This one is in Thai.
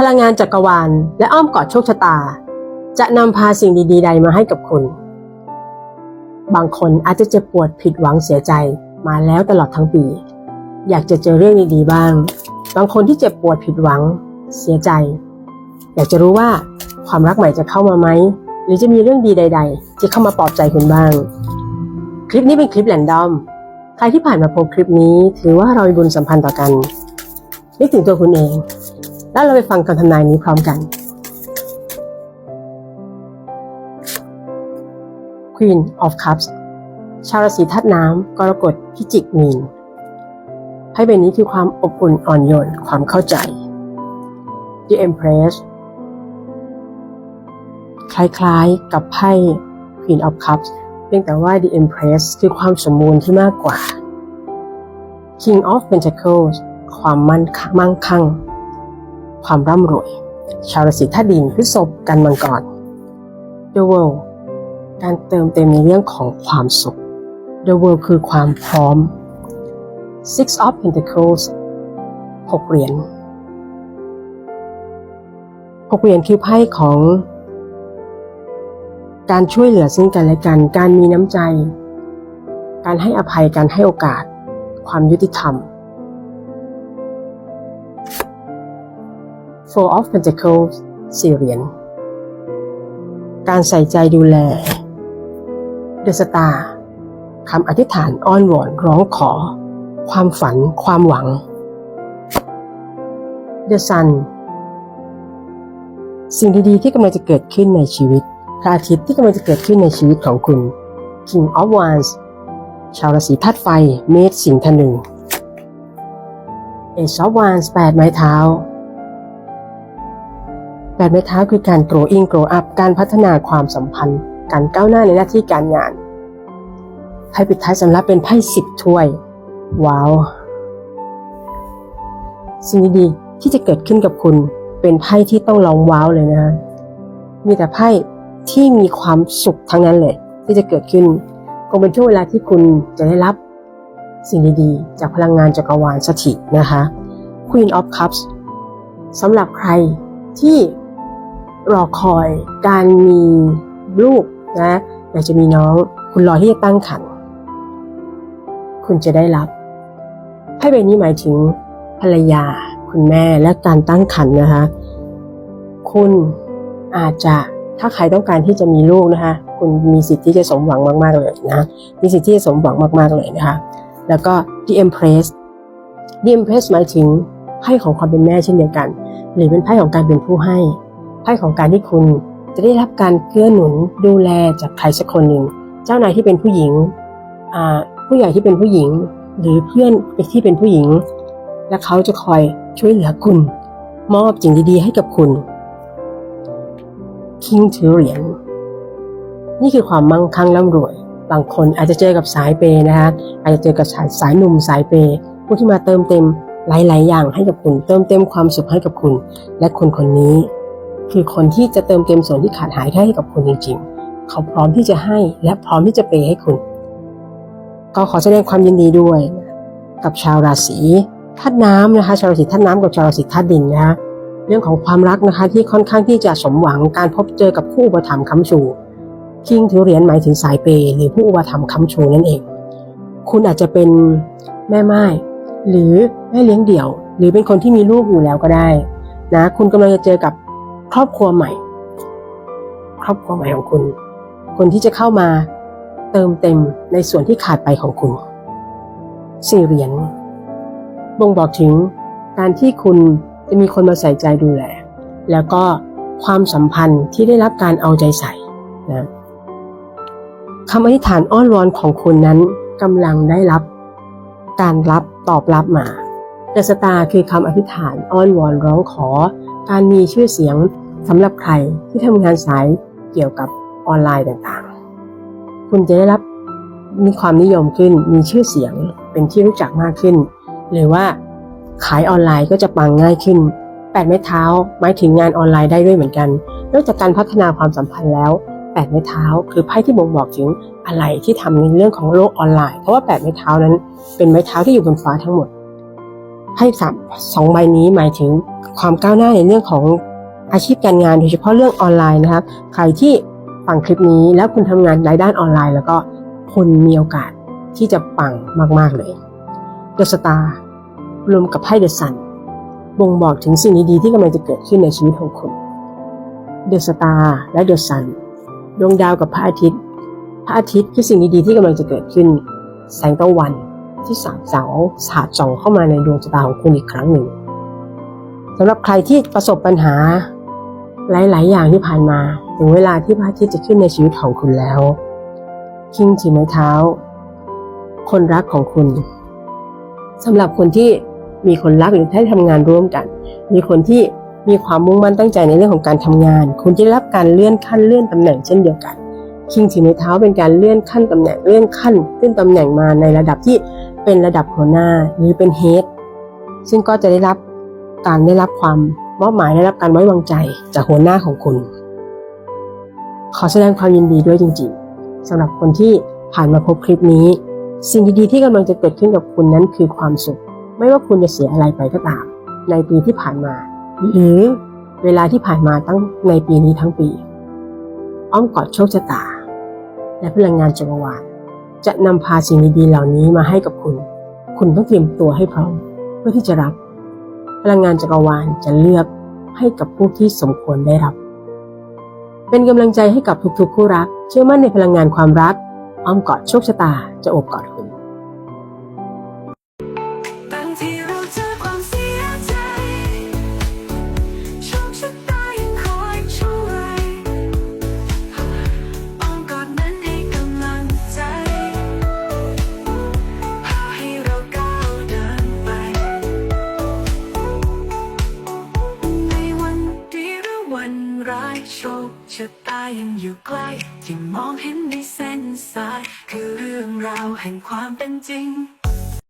พลังงานจักรวาล และอ้อมกอดโชคชะตา จะนำพาสิ่งดี ๆ ใดมาให้กับคุณ บางคนอาจจะเจ็บปวดผิดหวังเสียใจมาแล้วตลอดทั้งปี อยากจะเจอเรื่องดีๆบ้าง บางคนที่เจ็บปวดผิดหวัง เสียใจ อยากจะรู้ว่าความรักใหม่จะเข้ามาไหม หรือจะมีเรื่องดีใด ๆ ที่เข้ามาปลอบใจคุณบ้าง คลิปนี้เป็นคลิปแรนดอม ใครที่ผ่านมาพบคลิปนี้ ถือว่าเรามีบุญสัมพันธ์ต่อกันนึกถึงตัวคุณเอง แล้วเราไปฟังคำทำนายนี้พร้อมกัน Queen of Cups ชาวราศีธาตุน้ำกรกฎพิจิกมีนไพ่ใบนี้คือความอบอุ่นอ่อนโยนความเข้าใจ The Empress คล้ายๆกับไพ่ Queen of Cups เพียงแต่ว่า The Empress คือความสมบูรณ์ที่มากกว่า King of Pentacles ความมั่นมั่งคั่ง ความร่ำรวย ชาวราศีธาตุดินพฤษภกันมังกร The World การเติมเต็มในเรื่องของความสุข The World คือความพร้อม Six of Pentacles หกเหรียญหกเหรียญคือไพ่ของ การช่วยเหลือซึ่งกันและกัน การมีน้ำใจ การให้อภัยการให้โอกาส ความยุติธรรม Four of Pentacles สี่เหรียญ การใส่ใจดูแล The Star คำอธิษฐานอ้อนวอนร้องขอ ความฝันความหวัง The Sun สิ่งดีๆที่กำลังจะเกิดขึ้นในชีวิตพระอาทิตย์ที่กำลังจะเกิดขึ้นในชีวิตของคุณ King of Wands ชาวราศีธาตุไฟ เมษสิงห์ธนู Ace of Wands แปดไม้เท้า แปดไม้เท้าคือการ growing grow up การพัฒนาความสัมพันธ์ การก้าวหน้าในหน้าที่การงานไพ่ปิดท้ายสำหรับเป็นไพ่สิบถ้วย ว้าว สิ่งดีๆที่จะเกิดขึ้นกับคุณเป็นไพ่ที่ต้องลองว้าวเลยนะ มีแต่ไพ่ที่มีความสุขทั้งนั้นเลย ที่จะเกิดขึ้นคงเป็นช่วงเวลาที่คุณจะได้รับสิ่งดีๆ จากพลังงานจักรวาลสถิตนะคะ Queen of Cups สำหรับใครที่ รอคอยการมีลูกนะอยากจะมีน้อง คุณรอที่จะตั้งครรภ์คุณจะได้รับไพ่ใบนี้หมายถึงภรรยา คุณแม่และการตั้งครรภ์นะคะ คุณอาจจะถ้าใครต้องการที่จะมีลูกนะคะ คุณมีสิทธิ์ที่จะสมหวังมาก ๆ เลยนะ มีสิทธิ์ที่จะสมหวังมาก ๆ เลยนะคะ แล้วก็ The Empress The Empress หมายถึงไพ่ของความเป็นแม่เช่นเดียวกัน หรือเป็นไพ่ของการเป็นผู้ให้ พ่ของการที่คุณจะได้รับการเกื้อหนุนดูแลจากใครสักคนหนึ่ง เจ้านายที่เป็นผู้หญิงผู้ใหญ่ที่เป็นผู้หญิง หรือเพื่อนที่เป็นผู้หญิง และเขาจะคอยช่วยเหลือคุณ มอบสิ่งดีๆให้กับคุณคิงถือเหรียญนี่คือความมั่งคั่งร่ำรวย บางคนอาจจะเจอกับสายเปย์นะคะอาจจะเจอกับสายสายหนุ่มสายเปย์ผู้ที่มาเติมเต็มหลาย ๆ อย่างให้กับคุณ เติมเต็มความสุขให้กับคุณ และคนคนนี้ คือคนที่จะเติมเต็มส่วนที่ขาดหายให้กับคุณจริง ๆ เขาพร้อมที่จะให้และพร้อมที่จะเปย์ให้คุณ ก็ขอแสดงความยินดีด้วย กับชาวราศีธาตุน้ำนะคะ ชาวราศีธาตุน้ำกับชาวราศีธาตุดินนะคะเรื่องของความรักนะคะที่ค่อนข้างที่จะสมหวังการพบเจอกับผู้อุปถัมภ์ค้ำชูคิงถือเหรียญหมายถึงสายเปย์หรือผู้อุปถัมภ์ค้ำชูนั่นเอง คุณอาจจะเป็นแม่ไม้หรือแม่เลี้ยงเดี่ยว หรือเป็นคนที่มีลูกอยู่แล้วก็ได้นะคุณกำลังจะเจอกับ ครอบครัวใหม่ ครอบครัวใหม่ของคุณ คนที่จะเข้ามาเติมเต็มในส่วนที่ขาดไปของคุณสี่เหรียญบ่งบอกถึงการที่คุณจะมีคนมาใส่ใจดูแล แล้วก็ความสัมพันธ์ที่ได้รับการเอาใจใส่นะคำอธิษฐานอ้อนวอนของคุณนั้นกำลังได้รับ การรับตอบรับมาเดสตาคือคำอธิษฐานอ้อนวอนร้องขอ การมีชื่อเสียงสำหรับใครที่ทำงานสายเกี่ยวกับออนไลน์ต่างๆ คุณจะได้รับมีความนิยมขึ้น มีชื่อเสียง เป็นที่รู้จักมากขึ้น หรือว่าขายออนไลน์ก็จะปังง่ายขึ้น แปดไม้เท้าหมายถึงงานออนไลน์ได้ด้วยเหมือนกัน นอกจากการพัฒนาความสัมพันธ์แล้ว แปดไม้เท้าคือไพ่ที่บ่งบอกถึงอะไรที่ทำในเรื่องของโลกออนไลน์ เพราะว่าแปดไม้เท้านั้นเป็นไม้เท้าที่อยู่บนฟ้าทั้งหมด ไพ่สามสองใบนี้หมายถึงความก้าวหน้าในเรื่องของอาชีพการงานโดยเฉพาะเรื่องออนไลน์นะครับ ใครที่ฟังคลิปนี้แล้วคุณทำงานในด้านออนไลน์ แล้วก็คุณมีโอกาสที่จะปังมากๆเลยเดอะสตาร์รวมกับไพ่เดอะซันบ่งบอกถึงสิ่งดีๆที่กำลังจะเกิดขึ้นในชีวิตของคุณเดอะสตาร์และเดอะซันดวงดาวกับพระอาทิตย์ พระอาทิตย์คือสิ่งดีๆที่กำลังจะเกิดขึ้น แสงตะวัน ที่สาดส่องสาดส่องเข้ามาในดวงชะตาของคุณอีกครั้งหนึ่งสำหรับใครที่ประสบปัญหาหลาย ๆ อย่างที่ผ่านมา ถึงเวลาที่พระอาทิตย์จะขึ้นในชีวิตของคุณแล้ว คิงถือไม้เท้า คนรักของคุณสำหรับคนที่มีคนรักหรือได้ทำงานร่วมกัน มีคนที่มีความมุ่งมั่นตั้งใจในเรื่องของการทำงาน คุณจะได้รับการเลื่อนขั้นเลื่อนตำแหน่งเช่นเดียวกัน คิงถือไม้เท้าเป็นการเลื่อนขั้นตำแหน่งเลื่อนขั้นขึ้นตำแหน่งมาในระดับที่เป็นระดับหัวหน้าหรือเป็นเฮดซึ่งก็จะได้รับการได้รับความมอบหมายได้รับการไว้วางใจจากหัวหน้าของคุณ ขอแสดงความยินดีด้วยจริงๆสำหรับคนที่ผ่านมาพบคลิปนี้ สิ่งดีๆที่กำลังจะเกิดขึ้นกับคุณนั้นคือความสุข ไม่ว่าคุณจะเสียอะไรไปก็ตาม ในปีที่ผ่านมา หรือเวลาที่ผ่านมาตั้งในปีนี้ทั้งปี อ้อมกอดโชคชะตา และพลังงานจักรวาลจะนำพาสิ่งดีๆเหล่านี้มาให้กับคุณ คุณต้องเตรียมตัวให้พร้อมเพื่อที่จะรับ พลังงานจักรวาลจะเลือกให้กับผู้ที่สมควรได้รับ เป็นกำลังใจให้กับทุกๆคู่รัก เชื่อมั่นในพลังงานความรัก อ้อมกอดโชคชะตาจะอบกอด ชะตายังอยู่ใกล้ที่มองเห็นในเส้นสาย คือเรื่องราวแห่งความเป็นจริง